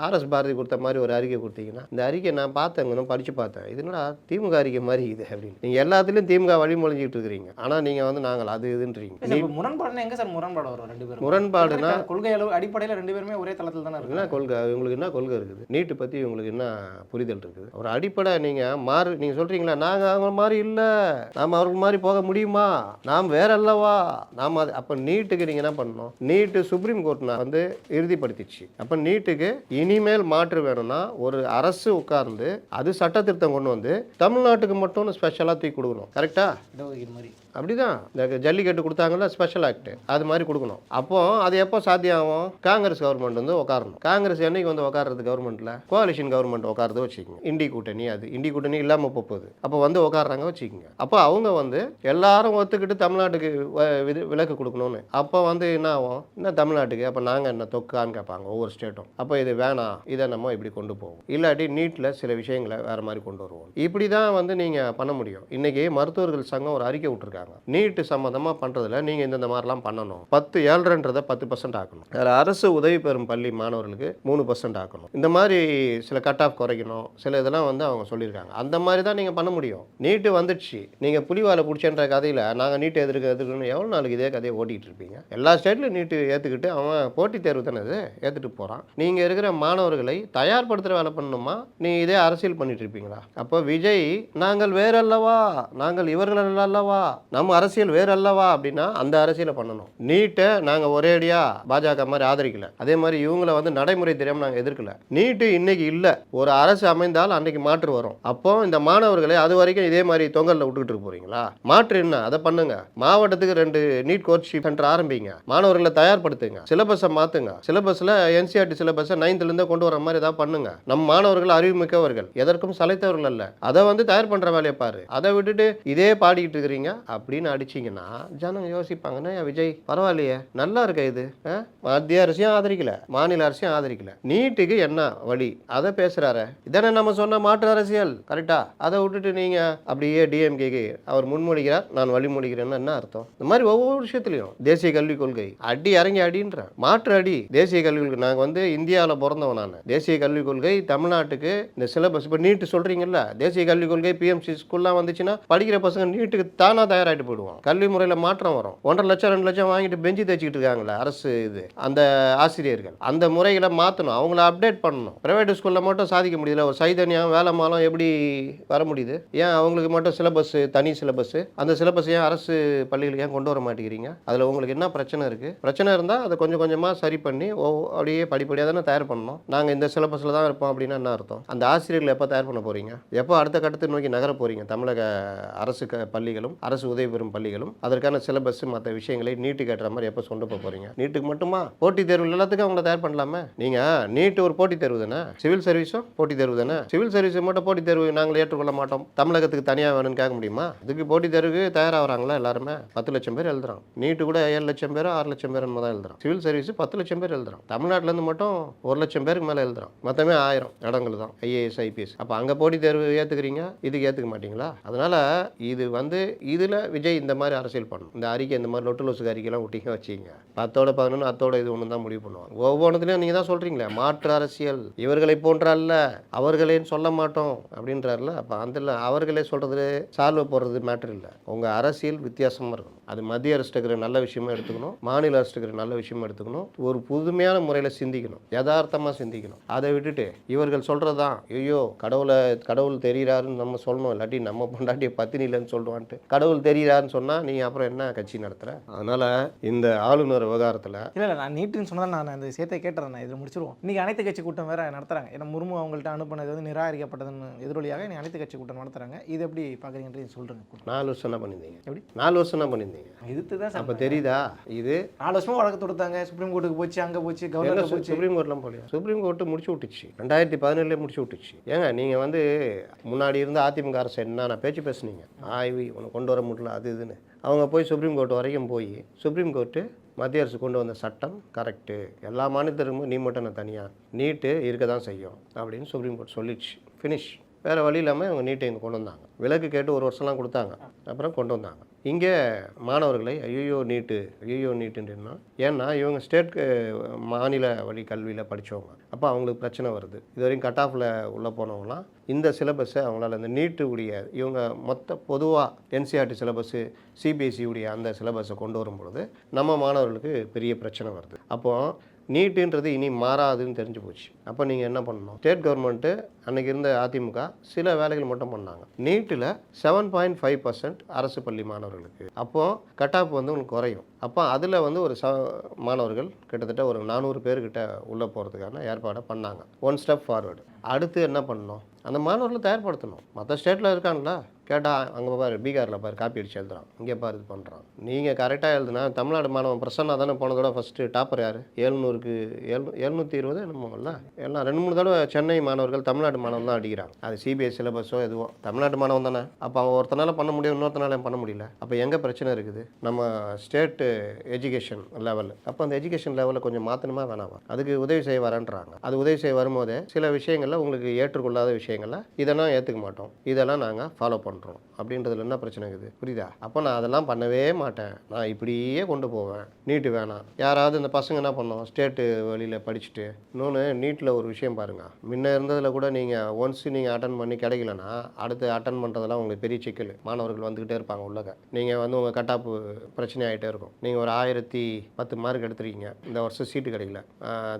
ஆர்எஸ் பாரதி கொடுத்த மாதிரி ஒரு அறிக்கை கொடுத்தீங்கன்னா இந்த அறிக்கை நான் பார்த்தேங்க படிச்சு பார்த்தேன். இது என்னடா திமுக அறிக்கை மாதிரி இது அப்படின்னு. நீங்க எல்லாத்துலயும் திமுக வழிமொழிஞ்சிட்டு இருக்கிறீங்க. ஆனா நீங்க வந்து நாங்கள் அது இதுன்றீங்க. முரண்பாடுனா எங்க சார் முரண்பாடு வரும் ரெண்டு பேரும்? முரண்பாடுனா கொள்கை அளவு அடிப்படையில் ரெண்டு பேருமே ஒரே தளத்தில் தானே என்ன இருக்கு கொள்கை? உங்களுக்கு என்ன கொள்கை? பங்கு இருக்குது. நீட்டு பற்றி உங்களுக்கு என்ன புரிதல் இருக்குது? ஒரு அடிப்படை நீங்கள் மாறு நீங்கள் சொல்கிறீங்களா நாங்கள் அவங்க மாதிரி இல்லை. நாம் அவர்கள் மாதிரி போக முடியுமா? நாம் வேற அல்லவா நாம் அது அப்போ நீட்டுக்கு நீங்கள் என்ன பண்ணணும்? நீட்டு சுப்ரீம் கோர்ட்னா வந்து இறுதிப்படுத்திச்சு அப்போ நீட்டுக்கு இனிமேல் மாற்று வேணும்னா ஒரு அரசு உட்கார்ந்து அது சட்ட திருத்தம் கொண்டு வந்து தமிழ்நாட்டுக்கு மட்டும் ஸ்பெஷலாக தூக்கி கொடுக்கணும். கரெக்டாக இடஒதுக்கீடு மாதிரி. அப்படிதான். இந்த ஜல்லிக்கட்டு கொடுத்தாங்கல்ல ஸ்பெஷல் ஆக்ட் அது மாதிரி கொடுக்கணும். அப்போ அது எப்போ சாத்தியம் ஆகும் காங்கிரஸ் கவர்மெண்ட் வந்து உட்காரணும் காங்கிரஸ் என்னைக்கு வந்து உட்கார்றது கவர்மெண்ட்ல கோலிஷன் கவர்மெண்ட் உட்காரது வச்சுக்கோங்க. இண்டி கூட்டணி அது. இண்டி கூட்டணி இல்லாமல் போகுது. அப்போ வந்து உட்காடுறாங்க வச்சுக்கோங்க. அப்போ அவங்க வந்து எல்லாரும் ஒத்துக்கிட்டு தமிழ்நாட்டுக்கு வ- விது- விலக்கு கொடுக்கணும்னு. அப்போ வந்து என்ன ஆகும்? என்ன தமிழ்நாட்டுக்கு? அப்போ நாங்கள் என்ன தொக்கான்னு கேட்பாங்க ஒவ்வொரு ஸ்டேட்டும் அப்போ இது வேணாம் இதை நம்ம இப்படி கொண்டு போவோம். இல்லாட்டி நீட்டில் சில விஷயங்களை வேற மாதிரி கொண்டு வருவோம். இப்படி தான் வந்து நீங்கள் பண்ண முடியும். இன்னைக்கு மருத்துவர்கள் சங்கம் ஒரு அறிக்கை விட்டுருக்காங்க. நீட்டு சம்மந்தமாக பண்ணுறதுல நீங்கள் இந்தந்த மாதிரிலாம் பண்ணணும். பத்து ஏழ்ரைன்றதை பத்து பர்சன்ட் ஆக்கணும். அதில் அரசு உதவி பெறும் பள்ளி மாணவர்களுக்கு மூணு பர்சன்ட் ஆக்கணும். இந்த மாதிரி சில கட் ஆஃப் குறைக்கணும். சில இதெல்லாம் வந்து அவங்க சொல்லியிருக்காங்க. அந்த மாதிரி தான் நீங்கள் பண்ண முடியும். நீட்டு வந்துடுச்சு. நீங்கள் புலிவாலை பிடிச்சன்ற கதையில் நாங்கள் நீட்டு எதிர்க்க எதிர்க்கணும் எவ்வளோ நாளைக்கு இதே கதையை ஓட்டிகிட்டு இருப்பீங்க? எல்லா ஸ்டேட்லையும் நீட்டு ஏற்றுக்கிட்டு அவன் போட்டித் தேர்வு தானே இது? ஏற்றுட்டு போகிறான் நீங்கள் இருக்கிற மாணவர்களை தயார்படுத்துகிற வேலை பண்ணணுமா? நீ இதே அரசியல் பண்ணிட்டு இருப்பீங்களா? அப்போ விஜய் நாங்கள் வேற அல்லவா நாங்கள் இவர்கள் அல்லவா? நம்ம அரசியல் வேற அல்லவா அப்படின்னா அந்த அரசியலை பண்ணணும். நீட்டை நாங்கள் ஒரேடியாக பாஜக மாதிரி ஆதரிக்கல. அதே மாதிரி இவங்களை வந்து நடைமுறை தெரியாமல் நாங்கள் எதிர்க்கல. நீட்டு இன்னைக்கு இல்லை. ஒரு அரசு அமைந்தால் அன்னைக்கு மாற்று வரும். அப்போ இந்த மாணவர்களை அது வரைக்கும் இதே மாதிரி தொங்கலில் விட்டுக்கிட்டு இருக்க போறீங்களா? மாற்று என்ன? அதை பண்ணுங்க. மாவட்டத்துக்கு ரெண்டு நீட் கோச்சிங் சென்டர் ஆரம்பிங்க. மாணவர்களை தயார்படுத்துங்க. சிலபஸை மாற்றுங்க சிலபஸில் என்சிஆர்டி சிலபஸை நைன்த்லேருந்தே கொண்டு வர மாதிரி ஏதாவது பண்ணுங்க. நம்ம மாணவர்கள் அறிவுமிக்கவர்கள். எதற்கும் சலைத்தவர்கள் அல்ல. அதை வந்து தயார் பண்ணுற வேலையை பாரு. அதை விட்டுட்டு இதே பாடிக்கிட்டு இருக்கிறீங்க. அப்படின்னு அடிச்சீங்கன்னா ஜனங்க யோசிப்பாங்கன்னா விஜய் பரவாயில்லையே நல்லா இருக்க இது. மத்திய அரசையும் ஆதரிக்கல மாநில அரசையும் ஆதரிக்கல. நீட்டுக்கு என்ன வழி? அதை பேசுறாரு. இதானே நம்ம சொன்ன மாற்று அரசியல். கரெக்டா? அதை விட்டுட்டு நீங்க அப்படியே டிஎம்கேக்கு அவர் முன்மொழிகிறார் நான் வழிமொழிகிறேன்னு என்ன அர்த்தம்? இந்த மாதிரி ஒவ்வொரு விஷயத்துலையும் தேசிய கல்விக் கொள்கை அடி இறங்கி அடின்ற மாற்று அடி. தேசிய கல்விக் கொள்கை நாங்கள் வந்து இந்தியாவில் பிறந்தவன் நான். தேசிய கல்விக் கொள்கை தமிழ்நாட்டுக்கு இந்த சிலபஸ் இப்போ நீட்டு சொல்றீங்கல்ல தேசிய கல்விக் கொள்கை பிஎம்சி ஸ்கூல்லாம் வந்துச்சுன்னா படிக்கிற பசங்க நீட்டுக்கு தானா ஆகிட்டு போயிடுவோம் கல்வி முறையில் மாற்றம் வரும். ஒன்றரை லட்சம் ரெண்டு லட்சம் வாங்கிட்டு பெஞ்சு தேய்ச்சிக்கிட்டு இருக்காங்களே அரசு இது அந்த ஆசிரியர்கள். அந்த முறைகளை மாற்றணும் அவங்கள அப்டேட் பண்ணணும். ப்ரைவேட் ஸ்கூலில் மட்டும் சாதிக்க முடியல. ஒரு சைதன்யம் வேலைமாலம் எப்படி வர முடியுது? ஏன் அவங்களுக்கு மட்டும் சிலபஸ் தனி சிலபஸ் அந்த சிலபஸ் ஏன் அரசு பள்ளிகளுக்கு ஏன் கொண்டு வர மாட்டேங்கிறீங்க? அதில் உங்களுக்கு என்ன பிரச்சனை இருக்குது பிரச்சனை இருந்தால் அதை கொஞ்சம் கொஞ்சமாக சரி பண்ணி ஓ அப்படியே படிப்படியாக தானே தயார் பண்ணணும். நாங்கள் இந்த சிலபஸில் தான் இருப்போம் அப்படின்னா என்ன அர்த்தம்? அந்த ஆசிரியர்களை எப்போ தயார் பண்ண போகிறீங்க எப்போ அடுத்த கட்டத்தை நோக்கி நகர போகிறீங்க தமிழக அரசு க பள்ளிகளும் அரசு உதவி பெறும் பள்ளிகளும் அதற்கான சிலபஸ் மற்ற விஷயங்களை நீட்டு கேட்டுற மாதிரி எப்போ கொண்டு போக போகிறீங்க நீட்டுக்கு மட்டுமா? போட்டித் தேர்வு எல்லாத்துக்கும் அவங்கள தயார் பண்ணலாமே? நீங்கள் நீட்டு ஒரு போட்டித் தேர்வு தானே? சிவில் சர்வீஸும் போட்டித் தேர்வு தானே? சிவில் சர்வீஸ் மட்டும் போட்டித் தேர்வு நாங்கள் ஏற்றுக்கொள்ள மாட்டோம். தமிழகத்துக்கு தனியாக வேணும்னு கேட்க முடியுமா? இதுக்கு போட்டித் தேர்வுக்கு தயாராகிறாங்களா எல்லாருமே? பத்து லட்சம் பேர் எழுதுறான் நீட்டு கூட ஏழு லட்சம் பேர் ஆறு லட்சம் பேர் தான் எழுதுறான் சிவில் சர்வீஸ் பத்து லட்சம் பேர் எழுதுறான் தமிழ்நாட்டிலேருந்து மட்டும் ஒரு லட்சம் பேருக்கு மேலே எழுதுறான் மொத்தமே ஆயிரம் இடங்கள் தான். ஐஏஎஸ் ஐபிஎஸ் அப்போ அங்கே போட்டித் தேர்வு ஏற்றுக்கிறீங்க? இதுக்கு ஏற்றுக்க மாட்டீங்களா? அதனால் இது வந்து இதில் விஜய் இந்த மாதிரி அரசியல் பண்ணணும். இந்த அறிக்கை இந்த மாதிரி லொட்டு லொசுக்கு அறிக்கைலாம் விட்டீங்க வச்சிங்க பத்தோட பதினொன்று அத்தோட இது ஒன்று தான் முடிவு பண்ணுவாங்க. ஒவ்வொன்றுத்துலையும் நீங்கள் தான் சொல்கிறீங்களே மாற்று அரசியல் இவர்களை போன்ற அல்ல அவர்களேன்னு சொல்ல மாட்டோம் அப்படின்றாருல அப்போ அந்த அவர்களே சொல்கிறது சால்வ் போடுறது மேட்ரு இல்லை. உங்கள் அரசியல் வித்தியாசமாக இருக்கும் அது மத்திய அரசு இருக்கிற நல்ல விஷயமா எடுத்துக்கணும் மாநில அரசு இருக்கிற நல்ல விஷயமா எடுத்துக்கணும் ஒரு புதுமையான முறையில் சிந்திக்கணும் யதார்த்தமாக சிந்திக்கணும். அதை விட்டுட்டு இவர்கள் சொல்கிறது தான் ஐயோ கடவுளை கடவுள் தெரிகிறாருன்னு நம்ம சொல்லணும் இல்லாட்டி நம்ம பொண்டாட்டியை பத்தினிலன்னு சொல்லுவான்ட்டு கடவுள் தெரிகிறாருன்னு சொன்னால் நீ அப்புறம் என்ன கட்சி நடத்துகிற அதனால் இந்த ஆளுநர் விவகாரத்தில் இல்லை இல்லை நான் நீட்டுன்னு சொன்னதால் நான் அந்த சேர்த்தை கேட்டுறேன். நான் இதில் முடிச்சிருவோம். இன்னைக்கு அனைத்து கட்சி கூட்டம் வேற நடத்துறாங்க. ஏன்னா முர்மு அவங்கள்ட்ட அனுப்புனது வந்து நிராகரிக்கப்பட்டதுன்னு எதிரொலியாக இன்னைக்கு அனைத்து கட்சி கூட்டம் நடத்துறாங்க. இது எப்படி பார்க்குறீங்கன்றது சொல்கிறேங்க நாலு வருஷம் என்ன பண்ணியிருந்தீங்க? எப்படி? நாலு வருஷம் என்ன பண்ணியிருந்தீங்க? எதிர்த்து தான் அப்போ தெரியுதா? இது நாலு வருஷமா வழக்கு தொடுத்தாங்க. சுப்ரீம் கோர்ட்டுக்கு போச்சு அங்கே போச்சு கவர்னர் போச்சு. சுப்ரீம் கோர்ட்லாம் போலியா சுப்ரீம் கோர்ட்டு முடிச்சு விட்டுச்சு. ரெண்டாயிரத்தி பதினேழுல முடிச்சு விட்டுச்சு. ஏங்க நீங்கள் வந்து முன்னாடி இருந்த அதிமுக அரசு என்னென்ன பேச்சு பேசுனீங்க? ஆய்வி உன்னை கொண்டு வர முடியல அது இதுன்னு. அவங்க போய் சுப்ரீம் கோர்ட் வரைக்கும் போய் சுப்ரீம் கோர்ட்டு மத்திய அரசு கொண்டு வந்த சட்டம் கரெக்டு எல்லா மாநிலத்திற்கும் நீ மட்டும் நான் தனியாக நீட்டு இருக்க தான் செய்யும் அப்படின்னு சுப்ரீம் கோர்ட் சொல்லிடுச்சு ஃபினிஷ் வேறு வழி இல்லாமல் இவங்க நீட்டை இங்கே கொண்டு வந்தாங்க. விலக்கு கேட்டு ஒரு வருஷம்லாம் கொடுத்தாங்க. அப்புறம் கொண்டு வந்தாங்க. இங்கே மாணவர்களை ஐயோ நீட்டு ஐயோ நீட்டுன்னா ஏன்னா இவங்க ஸ்டேட் மாநில வழி கல்வியில் படித்தவங்க அப்போ அவங்களுக்கு பிரச்சனை வருது. இது வரைக்கும் கட் ஆஃபில் உள்ளே போனவங்களாம் இந்த சிலபஸை அவங்களால இந்த நீட்டு உடைய இவங்க மொத்த பொதுவாக என்சிஆர்டி சிலபஸ்ஸு சிபிஎஸ்சி உடைய அந்த சிலபஸை கொண்டு வரும் பொழுது நம்ம மாணவர்களுக்கு பெரிய பிரச்சனை வருது. அப்போது நீட்டுன்றது இனி மாறாதுன்னு தெரிஞ்சு போச்சு. அப்போ நீங்கள் என்ன பண்ணணும்? ஸ்டேட் கவர்மெண்ட்டு அன்னைக்கு இருந்த அதிமுக சில வேலைகள் மட்டும் பண்ணாங்க. நீட்டில் செவன் பாயிண்ட் ஃபைவ் பர்சன்ட் அரசு பள்ளி மாணவர்களுக்கு. அப்போது கட்டாப் வந்து உங்களுக்கு குறையும். அப்போ அதில் வந்து ஒரு ச மாணவர்கள் கிட்டத்தட்ட ஒரு நானூறு பேர்கிட்ட உள்ளே போகிறதுக்கான ஏற்பாடை பண்ணாங்க. ஒன் ஸ்டெப் ஃபார்வேர்டு அடுத்து என்ன பண்ணணும்? அந்த மாணவர்களை தயார்படுத்தணும். மற்ற ஸ்டேட்டில் இருக்காங்களா? கேட்டால் அங்கே பாரு பீகாரில் பாரு காப்பி அடிச்சு எழுதுறான். இங்கே பாரு இது பண்ணுறான் நீங்கள் கரெக்டாக எழுதுனா தமிழ்நாடு மாணவன் பிரசன்னா தானே போனதோட ஃபஸ்ட்டு டாப்பர் யார்? ஏழ்நூறுக்கு எழுநூ எழுநூற்றி இருபது என்னமோல்ல எல்லாம் ரெண்டு மூணு தடவை சென்னை மாணவர்கள் தமிழ்நாடு மாணவன் தான் அடிக்கிறாங்க. அது சிபிஎஸ் சிலபஸோ எதுவோ. தமிழ்நாட்டு மாணவன் தானே. அப்போ அவன் ஒருத்தனால பண்ண முடியும் இன்னொருத்தனால பண்ண முடியல. அப்போ எங்கே பிரச்சனை இருக்குது? நம்ம ஸ்டேட்டு எஜுகேஷன் லெவல் அப்போ அந்த எஜுகேஷன் லெவலில் கொஞ்சம் மாற்றணுமா வேணாமா? அதுக்கு உதவி செய்ய வரேன்றாங்க. அது உதவி செய்ய வரும்போது சில விஷயங்களில் உங்களுக்கு ஏற்றுக்கொள்ளாத விஷயங்களில் இதெல்லாம் ஏற்றுக்க மாட்டோம். இதெல்லாம் நாங்கள் ஃபாலோ பண்ணுறோம் அப்படின்றதுல என்ன பிரச்சனை இருக்குது? புரியுதா? அப்போ நான் அதெல்லாம் பண்ணவே மாட்டேன். நான் இப்படியே கொண்டு போவேன். நீட்டு வேணாம். யாராவது இந்த பசங்க என்ன பண்ணோம்? ஸ்டேட்டு வழியில் படிச்சுட்டு. இன்னொன்று நீட்டில் ஒரு விஷயம் பாருங்கள் முன்ன இருந்ததில் கூட நீங்கள் ஒன்ஸ் நீங்கள் அட்டன் பண்ணி கிடைக்கலனா அடுத்து அட்டன் பண்ணுறதெல்லாம் உங்களுக்கு பெரிய சிக்கல். மாணவர்கள் வந்துக்கிட்டே இருப்பாங்க உள்ளக. நீங்கள் வந்து உங்கள் கட்டாப்பு பிரச்சனை ஆகிட்டே இருக்கும். நீங்கள் ஒரு ஆயிரத்தி பத்து மார்க் எடுத்துருக்கீங்க. இந்த வருஷம் சீட்டு கிடைக்கல.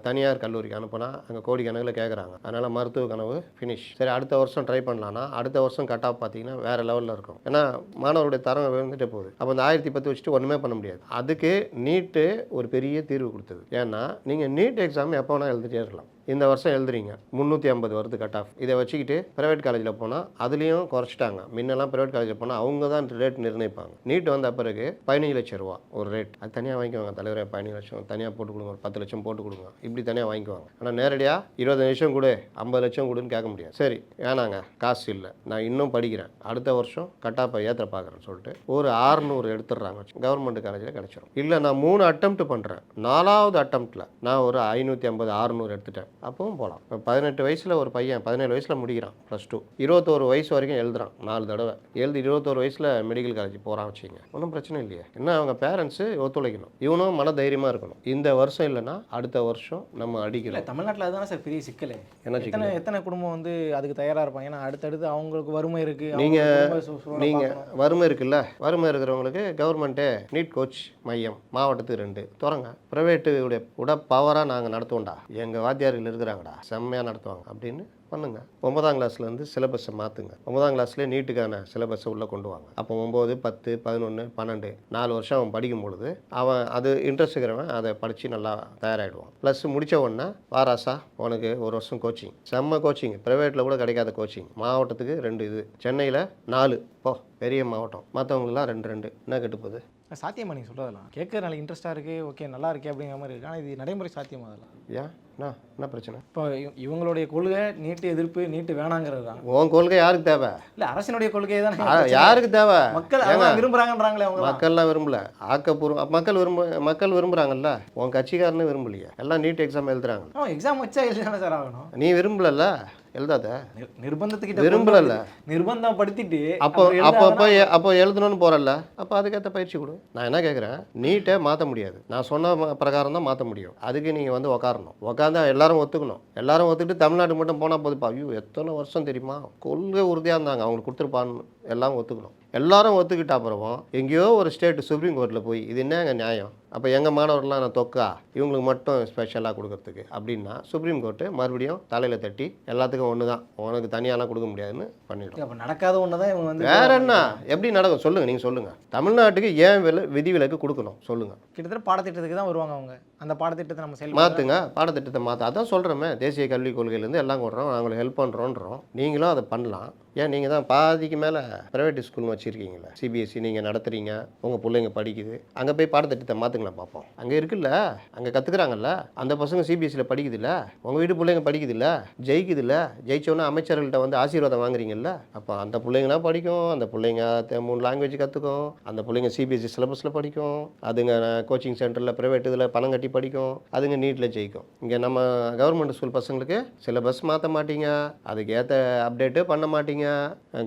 தனியார் கல்லூரிக்கு அனுப்புனா அங்கே கோடி கணக்கில் கேட்குறாங்க அதனால் மருத்துவ கனவு ஃபினிஷ் சரி அடுத்த வருஷம் ட்ரை பண்ணலான்னா அடுத்த வருஷம் கட்டாப் பார்த்தீங்கன்னா வேறு லெவலில் இருக்கும். ஏன்னா மாணவருடைய தரம் விழுந்துட்டே போகுது. அப்போ அந்த ஆயிரத்தி பத்து வச்சுட்டு ஒன்றுமே பண்ண முடியாது. அதுக்கு நீட்டு ஒரு பெரிய தீர்வு கொடுத்தது. ஏன்னா நீங்கள் நீட் எக்ஸாம் எப்போ வேணால் எழுதிட்டே இருக்கலாம். இந்த வருஷம் எழுதுறீங்க. முந்நூற்றி ஐம்பது வருது கட் ஆஃப் இதை வச்சுக்கிட்டு ப்ரைவேட் காலேஜில் போனால் அதுலேயும் குறைச்சிட்டாங்க. முன்னெல்லாம் ப்ரைவேட் காலேஜில் போனால் அவங்க தான் ரேட் நிர்ணயிப்பாங்க. நீட் வந்த பிறகு பதினஞ்சு லட்சம் ரூபா ஒரு ரேட் அது தனியாக வாங்கிக்குவாங்க தலைவரே பதினஞ்சு லட்சம். தனியாக போட்டு கொடுங்க ஒரு பத்து லட்சம் போட்டு கொடுங்க. இப்படி தனியாக வாங்கிக்குவாங்க. ஆனால் நேரடியாக இருபது லட்சம் கொடு ஐம்பது லட்சம் கொடுன்னு கேட்க முடியாது. சரி வேணாங்க காசு இல்லை. நான் இன்னும் படிக்கிறேன். அடுத்த வருஷம் கட் ஆஃபை ஏற்ற பார்க்குறேன்னு சொல்லிட்டு ஒரு ஆறுநூறு எடுத்துடுறாங்க கவர்மெண்ட் காலேஜில் கிடச்சிரும். இல்லை நான் மூணு அட்டம் பண்ணுறேன் நாலாவது அட்டம்ப்டில் நான் ஒரு ஐநூற்றி ஐம்பது ஆறுநூறு எடுத்துட்டேன். அப்பவும் போகலாம் இப்போ பதினெட்டு வயசில் ஒரு பையன் பதினேழு வயசில் முடிக்கிறான் ப்ளஸ் டூ இருபத்தோரு வயசு வரைக்கும் எழுதுறான் நாலு தடவை. எழுதி இருபத்தோரு வயசில் மெடிக்கல் காலேஜ் போகிறான் வச்சுங்க ஒன்றும் பிரச்சனை இல்லையே. என்ன அவங்க பேரண்ட்ஸு ஒத்துழைக்கணும். இவனும் மன தைரியமாக இருக்கணும். இந்த வருஷம் இல்லைன்னா அடுத்த வருஷம் நம்ம இல்லை அடிக்கலாம் தமிழ்நாட்டில் அதுதானே சார் பெரிய சிக்கல். என்ன எத்தனை எத்தனை குடும்பம் வந்து அதுக்கு தயாராக இருப்பாங்க? ஏன்னா அடுத்தடுத்து அவங்களுக்கு வறுமை இருக்குது நீங்க- நீங்கள் நீங்கள் வறுமை இருக்குல்ல? வறுமை இருக்கிறவங்களுக்கு கவர்மெண்ட்டே நீட் கோச் மையம் மாவட்டத்துக்கு ரெண்டு. திறங்க ப்ரைவேட்டுடைய உட பவராக நாங்கள் நடத்துவோம்டா. எங்கள் வாத்தியார்கள் இருக்கிறாங்கடா செம்மையாக நடத்துவாங்க. அப்படின்னு பண்ணுங்க. ஒன்பதாம் கிளாஸ்லேருந்து சிலபஸை மாற்றுங்க ஒன்பதாம் கிளாஸ்லேயே நீட்டுக்கான சிலபஸை உள்ளே கொண்டு வாங்க. அப்போ ஒம்பது பத்து பதினொன்று பன்னெண்டு நாலு வருஷம் அவன் படிக்கும் பொழுது அவன் அது இன்ட்ரெஸ்ட் இருக்கிறவன் அதை படித்து நல்லா தயாராகிடுவான் ப்ளஸ் முடித்த உடனே வாராசா உனக்கு ஒரு வருஷம் கோச்சிங் செம்ம கோச்சிங் ப்ரைவேட்டில் கூட கிடைக்காத கோச்சிங் மாவட்டத்துக்கு ரெண்டு இது. சென்னையில் நாலு. போ பெரிய மாவட்டம். மற்றவங்களுக்குலாம் ரெண்டு ரெண்டு. என்ன கெட்டு போகுது? சாத்தியமா நீங்கள் சொல்கிறதெல்லாம் கேட்க நல்ல இன்ட்ரெஸ்ட்டாக இருக்குது ஓகே நல்லா இருக்கே அப்படிங்கிற மாதிரி இருக்குது ஆனால் இது நடைமுறை சாத்தியமா அதெல்லாம்? ஏன்? என்ன? என்ன பிரச்சனை? இப்போ இவ- இவங்களுடைய கொள்கை நீட்டு எதிர்ப்பு நீட்டு வேணாங்கிறது தான். உன் கொள்கை யாருக்கு தேவை? இல்லை அரசினுடைய கொள்கை தான். யாருக்கு தேவை? மக்கள் விரும்புகிறாங்கன்றாங்களே அவங்க மக்கள்லாம் விரும்பல. ஆக்கப்பூர்வ மக்கள் விரும்ப மக்கள் விரும்புகிறாங்கல்ல உன் கட்சிக்காரனு விரும்பலையே. எல்லாம் நீட் எக்ஸாம் எழுதுறாங்க. எக்ஸாம் வச்சா எழுதானே சார் ஆகணும். நீ விரும்பலல்ல? எழுதாத. நிர்- நிர்பந்தத்துக்கிட்ட விரும்பலல்ல. நிர்பந்தம் படுத்திட்டு அப்போ அப்போ அப்போ அப்போ எழுதணும்னு போகிறல்ல அப்போ அதுக்கேற்ற பயிற்சி கொடு. நான் என்ன கேட்குறேன் நீட்டை மாற்ற முடியாது. நான் சொன்ன பிரகாரம் தான் மாற்ற முடியும். அதுக்கு நீங்கள் வந்து உக்காரணும். உக்காந்தா எல்லாரும் ஒத்துக்கணும். எல்லாரும் ஒத்துக்கிட்டு தமிழ்நாடு மட்டும் போனால் போதுப்பா. ஐயோ எத்தனை வருஷம் தெரியுமா? கொள்கை உறுதியாக இருந்தாங்க. அவங்களுக்கு கொடுத்துருப்பான்னு. எல்லாம் ஒத்துக்கணும். எல்லாரும் ஒத்துக்கிட்ட அப்புறமும் எங்கேயோ ஒரு ஸ்டேட் சுப்ரீம் கோர்ட்டில் போய் இது என்னங்க நியாயம்? அப்போ எங்கள் மாணவர்கள்லாம் நான் தொக்கா? இவங்களுக்கு மட்டும் ஸ்பெஷலாக கொடுக்கறதுக்கு. அப்படின்னா சுப்ரீம் கோர்ட்டு மறுபடியும் தலையில் தட்டி எல்லாத்துக்கும் ஒன்று தான் உனக்கு தனியாலாம் கொடுக்க முடியாதுன்னு பண்ணிடும். அப்போ நடக்காத ஒன்று தான் இவங்க வந்து வேற என்ன? எப்படி நடக்கும்? சொல்லுங்க நீங்க சொல்லுங்க. தமிழ்நாட்டுக்கு ஏன் வில விதிவிலக்கு கொடுக்கணும்? சொல்லுங்க. கிட்டத்தட்ட பாடத்திட்டத்துக்கு தான் வருவாங்க அவங்க. அந்த பாடத்திட்டத்தை நம்ம செயல்படுத்த மாத்துங்க. பாடத்திட்டத்தை மாற்ற அதான் சொல்கிறோமே தேசிய கல்விக் கொள்கையிலேருந்து எல்லாம் கொடுறோம் நாங்கள் ஹெல்ப் பண்ணுறோன்றோம் நீங்களும் அதை பண்ணலாம். ஏன் நீங்கள் தான் பாதிக்கு மேலே ப்ரைவேட் ஸ்கூல் வச்சுருக்கீங்களே சிபிஎஸ்சி நீங்கள் நடத்துகிறீங்க உங்கள் பிள்ளைங்க படிக்குது. அங்கே போய் பாடத்திட்டத்தை மாற்றுங்களேன் பார்ப்போம் அங்கே இருக்குல்ல? அங்கே கற்றுக்குறாங்கல்ல அந்த பசங்க சிபிஎஸ்சியில் படிக்குதுல்ல? உங்கள் வீட்டு பிள்ளைங்க படிக்குதுல்ல? ஜெயிக்குதுல்ல? ஜெயிச்சோன்னா அமைச்சர்கள்ட்ட வந்து ஆசீர்வாதம் வாங்குறீங்கல்ல? அப்போ அந்த பிள்ளைங்களாம் படிக்கும் அந்த பிள்ளைங்க மூணு லாங்குவேஜ் கற்றுக்கும் அந்த பிள்ளைங்க சிபிஎஸ்சி சிலபஸில் படிக்கும் அதுங்க கோச்சிங் சென்டரில் ப்ரைவேட் இதில் பணம் கட்டி படிக்கும் அதுங்க நீட்டில் ஜெயிக்கும். இங்கே நம்ம கவர்மெண்ட் ஸ்கூல் பசங்களுக்கு சிலபஸ் மாற்ற மாட்டீங்க. அதுக்கு ஏற்ற அப்டேட்டு பண்ண மாட்டீங்க.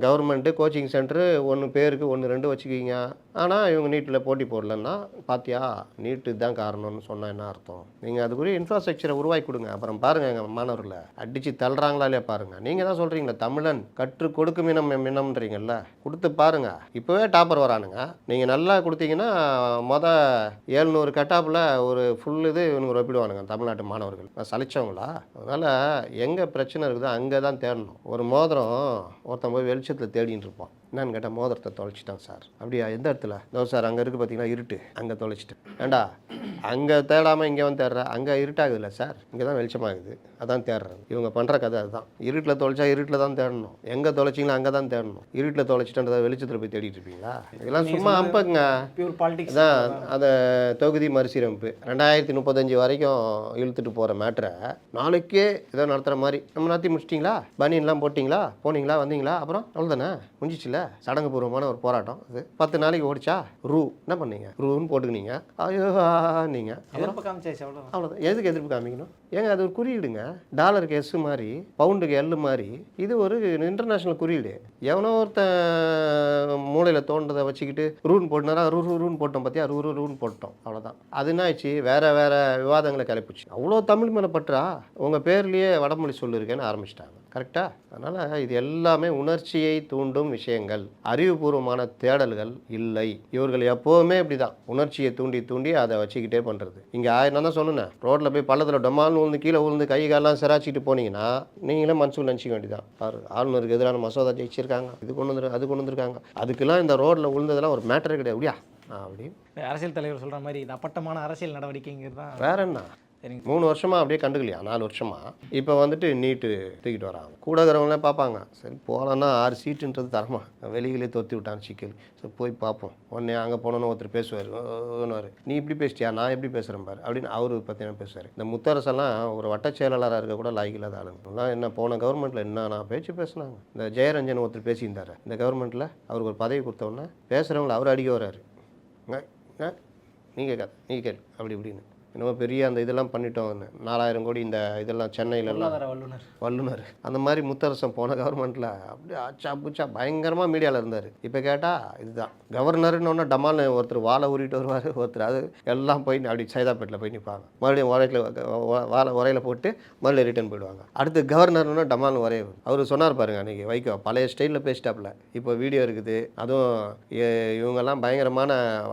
கவர்மெண்ட்டு கோச்சிங் சென்டரு ஒன்று பேருக்கு ஒன்று ரெண்டு வச்சுக்கிங்க. ஆனால் இவங்க நீட்டில் போட்டி போடலன்னா பாத்தியா நீட்டு தான் காரணம்னு சொன்னால் என்ன அர்த்தம்? நீங்கள் அதுக்குரிய இன்ஃப்ராஸ்ட்ரக்சரை உருவாக்கி கொடுங்க. அப்புறம் பாருங்கள் எங்கள் மாணவர்களை. அடித்து தள்ளுறாங்களா இல்லையா பாருங்கள் நீங்கள் தான் சொல்கிறீங்களே தமிழன் கற்று கொடுக்கும் இனம் எம் கொடுத்து பாருங்கள் இப்போவே டாப்பர் வரானுங்க. நீங்கள் நல்லா கொடுத்தீங்கன்னா மொதல் ஏழ்நூறு கட்டாப்பில் ஒரு ஃபுல் இது இவனுக்கு ஒப்பிடுவானுங்க தமிழ்நாட்டு மாணவர்கள். நான் சலிச்சவங்களா? அதனால் எங்கே பிரச்சனை இருக்குதோ அங்கே தான் தேடணும். ஒரு மோதிரம் ஒருத்தன் போய் வெளிச்சத்தில் தேடின்னு இருப்பான் என்னன்னு கேட்டால் மோதிரத்தை தொலைச்சிட்டான் சார். அப்படியா? எந்த இடத்துல? இதோ சார் அங்கே இருக்குது பார்த்தீங்கன்னா இருட்டு. அங்கே தொலைச்சிட்டேன். ஏண்டா? அங்கே தேடாமல் இங்கே வந்து தேடுற? அங்கே இருட்டாகுதுல்ல சார். இங்கே தான் வெளிச்சமாகுது. அதான் தேடுறேன் இவங்க பண்ணுற கதை அதுதான். இருட்டில் தொலைச்சா இருட்டில் தான் தேடணும். எங்கே தொலைச்சிங்களோ அங்கே தான் தேடணும். இருட்டில் தொலைச்சிட்டன்றதை வெளிச்சத்தில் போய் தேடிட்டு இருப்பீங்களா? இதெல்லாம் சும்மா அம்பக்குங்க பியூர் பாலிடிக்ஸ் அதான் அந்த தொகுதி மறுசீரமைப்பு. ரெண்டாயிரத்தி முப்பத்தஞ்சு வரைக்கும் இழுத்துட்டு போகிற மேட்ரை நாளைக்கே ஏதோ நடத்துகிற மாதிரி. நம்ம நடத்தி முடிச்சிட்டிங்களா? பனியன்லாம் போட்டிங்களா? போனீங்களா? வந்தீங்களா? அப்புறம் அவ்வளோதானே முடிஞ்சிச்சுல? சடங்கு பூர்வமான ஒரு போராட்டம் அது பத்து நாளைக்கு ஓடிச்சா ரூ. என்ன பண்ணீங்க? ரூன்னு போட்டுக்கினீங்க. ஐயோ நீங்கள் எதிர்ப்பு காமிச்சாச்சு அவ்வளோ அவ்வளோதான் எதுக்கு எதிர்ப்பு காமிக்கணும்? ஏங்க அது ஒரு குறியீடுங்க. டாலருக்கு எஸ் மாதிரி பவுண்டுக்கு எல் மாதிரி இது ஒரு இன்டர்நேஷ்னல் குறியீடு. எவனோ ஒருத்தன் மூளையில் தோன்றதை வச்சுக்கிட்டு ரூன் போட்டுனாரா ரூ ரூ ரூன் போட்டோம் பார்த்தியா ரூ ரூன் போட்டோம். அவ்வளோதான் அது என்ன ஆச்சு வேற வேற விவாதங்களை கிளப்பிச்சு. அவ்வளோ தமிழ் மேலே பற்றா? உங்கள் பேர்லேயே வடமொழி சொல்லிருக்கேன்னு ஆரம்பிச்சிட்டாங்க. கரெக்டாக அதனால் இது எல்லாமே உணர்ச்சியை தூண்டும் விஷயங்கள். அறிவுபூர்வமான தேடல்கள் இல்லை. இவர்கள் எப்போவுமே இப்படி தான் உணர்ச்சியை தூண்டி தூண்டி அதை வச்சுக்கிட்டே பண்ணுறது இங்கே ஆயிரம் தான் சொன்னேன் ரோட்டில் போய் பள்ளத்தில் டொமால்னு விழுந்து கீழே விழுந்து கை காலெல்லாம் சிராச்சிட்டு போனீங்கன்னா நீங்களே மனசுல நினச்சிக்க வேண்டியதான் பாரு ஆளுநருக்கு எதிரான மசோதா ஜெயிச்சிருக்காங்க. இது கொண்டு வந்து அது கொண்டு வந்திருக்காங்க. அதுக்கெல்லாம் இந்த ரோட்டில் விழுந்ததெல்லாம் ஒரு மேட்டரே கிடையாது. அப்படியா. அப்படி அரசியல் தலைவர் சொல்கிற மாதிரி இது அப்பட்டமான அரசியல் நடவடிக்கைங்கிறது தான். வேற என்ன? சரிங்க. மூணு வருஷமாக அப்படியே கண்டுக்கலையா? நாலு வருஷமாக இப்போ வந்துட்டு நீட்டு தூக்கிட்டு வராங்க. கூட இருக்கிறவங்களே பார்ப்பாங்க. சரி போகலன்னா ஆறு சீட்டுன்றது தரமா? வெளியிலே தொத்தி விட்டான் சிக்கல். சரி போய் பார்ப்போம். உடனே அங்கே போனோன்னு ஒருத்தர் பேசுவார். ஓனுவார் நீ இப்படி பேசிட்டியா? நான் எப்படி பேசுகிறேன் பாரு? அப்படின்னு அவர் பார்த்தீங்கன்னா பேசுவார். இந்த முத்தரசெல்லாம் ஒரு வட்ட செயலாளராக இருக்க கூட லாய்க்கு இல்லாத ஆளுங்க. என்ன போன கவர்மெண்ட்டில் என்ன நான் பேச்சு பேசுனாங்க? இந்த ஜெயரஞ்சன் ஒருத்தர் பேசியிருந்தார். இந்த கவர்மெண்ட்டில் அவருக்கு ஒரு பதவி கொடுத்தோன்னே பேசுகிறவங்கள அவர் அடிக்க வர்றாரு. நீங்கள் கேட்காது நீ கேள். அப்படி இப்படின்னு. என்னமோ பெரிய அந்த இதெல்லாம் பண்ணிட்டோம். நாலாயிரம் கோடி இந்த இதெல்லாம் சென்னையிலலாம். வல்லுநர். வல்லுனர் அந்த மாதிரி முத்தரசன் போன கவர்மெண்ட்டில் அப்படியே ஆச்சா புச்சா பயங்கரமாக மீடியாவில் இருந்தார். இப்போ கேட்டால் இதுதான். கவர்னர்னு ஒன்று டமால்னு ஒருத்தர் வாழை உருவிட்டு வருவார். ஒருத்தர் அது எல்லாம் போய் அப்படி சைதாப்பேட்டில் போய் நிற்பாங்க மறுபடியும் உரையில் வாழை உரையில் போட்டு மறுபடியும் ரிட்டர்ன் போயிடுவாங்க. அடுத்து கவர்னர்னு டமால்னு உரைய அவர் சொன்னார் பாருங்க அன்றைக்கி வைக்கோ பழைய ஸ்டைலில் பேசிட்டாப்புல இப்போ வீடியோ இருக்குது. அதுவும் இவங்கெல்லாம் பயங்கரமான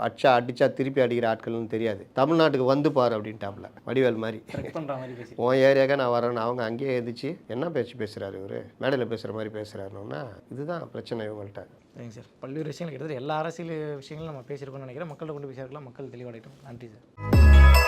அச்சா அடிச்சா திருப்பி அடிக்கிற ஆட்கள்னு தெரியாது. தமிழ்நாட்டுக்கு வந்து பாரு அப்படின்ட்டாப்புல. வடிவேல் மாதிரி. உன் ஏரியாக்கா நான் வரேன்னு அவங்க அங்கேயே எதிர்த்து என்ன பேச்சு பேசுகிறாரு இவர்? மேடையில் பேசுகிற மாதிரி பேசுகிறாருன்னா இதுதான் பிரச்சனை இவங்கள்ட்ட. சரிங்க சார். பல்வேறு விஷயங்கள் கிட்டத்தட்ட எல்லா அரசியல் விஷயங்களும் நம்ம பேசியிருக்கோம்னு நினைக்கிறேன். மக்கள்கிட்ட கொண்டு போய் சேர்க்கலாம். மக்கள் தெளிவடையட்டும். நன்றி சார்.